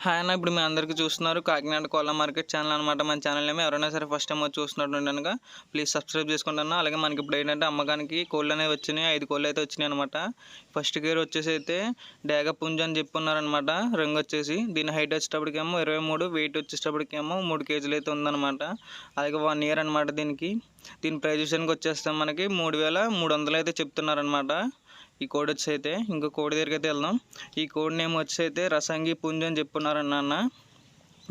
Hi అన్న ఇప్పుడు మీ అందరికీ చూస్తున్నారు కాకినాడ కోళ్ళ మార్కెట్ ఛానల్ అనమాట మన ఛానల్ ఏమో ఎవరైనా సరే ఫస్ట్ టైం వచ్చి చూస్తున్నట్టు కనుక ప్లీజ్ సబ్స్క్రైబ్ చేసుకుంటాను అలాగే మనకి ఇప్పుడు ఏంటంటే అమ్మకానికి కోళ్ళు అనేవి వచ్చినాయి ఐదు కోళ్ళు అయితే వచ్చినాయి అనమాట ఫస్ట్ గేర్ వచ్చేసి అయితే డేగ పుంజ అని చెప్పున్నారనమాట రంగు వచ్చేసి దీని హైట్ వచ్చేటప్పటికేమో ఇరవై మూడు వెయిట్ వచ్చేటప్పటికేమో మూడు కేజీలు అయితే ఉందన్నమాట. అలాగే వన్ ఇయర్ అనమాట దీనికి. దీని ప్రైజ్ విషయానికి వచ్చేస్తే మనకి మూడు వేల మూడు వందలు అయితే చెప్తున్నారనమాట ఈ కోడ్ వచ్చి అయితే ఇంకో కోడ్ దగ్గరికి అయితే వెళ్దాం. ఈ కోడ్ నేమ్ వచ్చి అయితే రసంగి పుంజ్ అని చెప్పున్నారన్న అన్న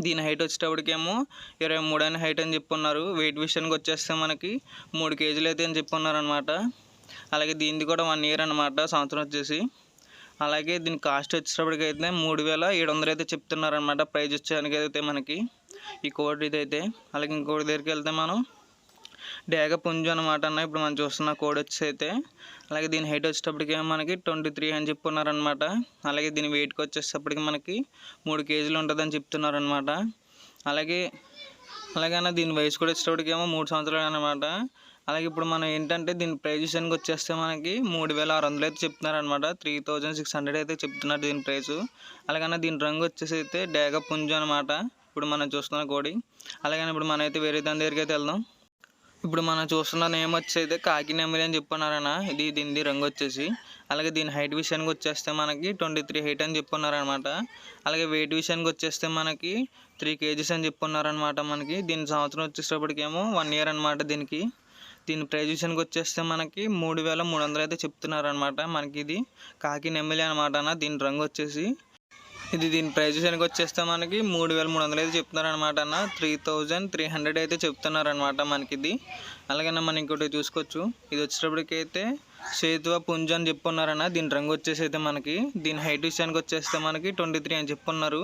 దీని హైట్ వచ్చేటప్పటికేమో ఇరవై మూడు అని హైట్ అని చెప్పున్నారు. వెయిట్ విషయానికి వచ్చేస్తే మనకి మూడు కేజీలు అయితే అని చెప్పున్నారనమాట అలాగే దీనిది కూడా వన్ ఇయర్ అనమాట సంవత్సరం వచ్చేసి. అలాగే దీని కాస్ట్ వచ్చేటప్పటికైతే మూడు వేల ఏడు వందలు అయితే చెప్తున్నారనమాట ప్రైజ్ వచ్చేదానికి అయితే మనకి. ఈ కోడ్ ఇదైతే. అలాగే ఇంకోటి దగ్గరికి వెళ్తే మనం డేగ పుంజు అనమాట అన్న. ఇప్పుడు మనం చూస్తున్న కోడ్ వచ్చి అయితే అలాగే దీని హైట్ వచ్చేటప్పటికి మనకి ట్వంటీ త్రీ అని చెప్పున్నారనమాట అలాగే దీని వెయిట్కి వచ్చేటప్పటికి మనకి మూడు కేజీలు ఉంటుందని చెప్తున్నారనమాట అలాగే అలాగే అన్న దీని వయసు కూడా వచ్చేటప్పటికేమో మూడు సంవత్సరాలు అనమాట అలాగే ఇప్పుడు మనం ఏంటంటే దీని ప్రైజ్ విషయానికి వచ్చేస్తే మనకి మూడు వేల ఆరు వందలు అయితే చెప్తున్నారనమాట త్రీ థౌజండ్ సిక్స్ హండ్రెడ్ అయితే చెప్తున్నారు దీని ప్రైస్ అలాగనే దీని రంగు వచ్చేసి అయితే డేగ పుంజు అనమాట ఇప్పుడు మనం చూస్తున్న కోడి అలాగైనా ఇప్పుడు మనం అయితే వేరే దాని దగ్గరికి అయితే వెళ్దాం. ఇప్పుడు మనం చూస్తున్న నేమ్ వచ్చేది కాకి నెమలి అని చెప్పున్నారన్న ఇది దీని రంగు వచ్చేసి. అలాగే దీని హైట్ విషయానికి వచ్చేస్తే మనకి ట్వంటీ త్రీ హైట్ అని చెప్పున్నారనమాట. అలాగే వెయిట్ విషయానికి వచ్చేస్తే మనకి త్రీ కేజీస్ అని చెప్పున్నారనమాట మనకి. దీని సంవత్సరం వచ్చేసేపటికేమో వన్ ఇయర్ అనమాట దీనికి. దీని ప్రైజ్ విషయానికి వచ్చేస్తే మనకి మూడు వేల మూడు వందలు అయితే చెప్తున్నారనమాట మనకి ఇది కాకి నెమలి అనమాట అన్న. దీని రంగు వచ్చేసి ఇది దీని ప్రైస్ విషయానికి వచ్చేస్తే మనకి మూడు వేల మూడు వందలు అయితే చెప్తున్నారనమాట అన్న. త్రీ థౌజండ్ త్రీ హండ్రెడ్ అయితే చెప్తున్నారు అనమాట మనకి ఇది అలాగే మనం ఇంకోటి చూసుకోవచ్చు. ఇది వచ్చేటప్పటికైతే సేతువ పుంజ అని చెప్పున్నారన్న. దీని రంగు వచ్చేసి అయితే మనకి దీని హైట్ విషయానికి వచ్చేస్తే మనకి ట్వంటీ త్రీ అని చెప్పున్నారు.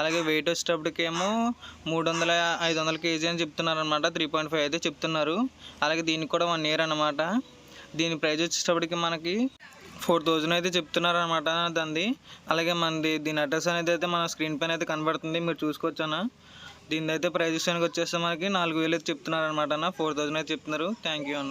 అలాగే వెయిట్ వచ్చేటప్పటికేమో మూడు వందల ఐదు వందల కేజీ అని చెప్తున్నారు అనమాట త్రీ పాయింట్ ఫైవ్ అయితే చెప్తున్నారు. అలాగే దీనికి కూడా వన్ ఇయర్ అనమాట దీని ప్రైజ్ వచ్చేటప్పటికి మనకి ఫోర్ థౌజండ్ అయితే చెప్తున్నారు అనమాట దాన్ని అలాగే మనది దీని అడ్రస్ అనేది అయితే మన స్క్రీన్ పైన అయితే కనబడుతుంది. మీరు చూసుకోవచ్చు అన్న. దీని అయితే ప్రైస్ విషయానికి వచ్చేస్తే మనకి నాలుగు వేలు అయితే చెప్తున్నారు అనమాట అన్న. ఫోర్ థౌజండ్ అయితే చెప్తున్నారు. థ్యాంక్ యూ అన్న.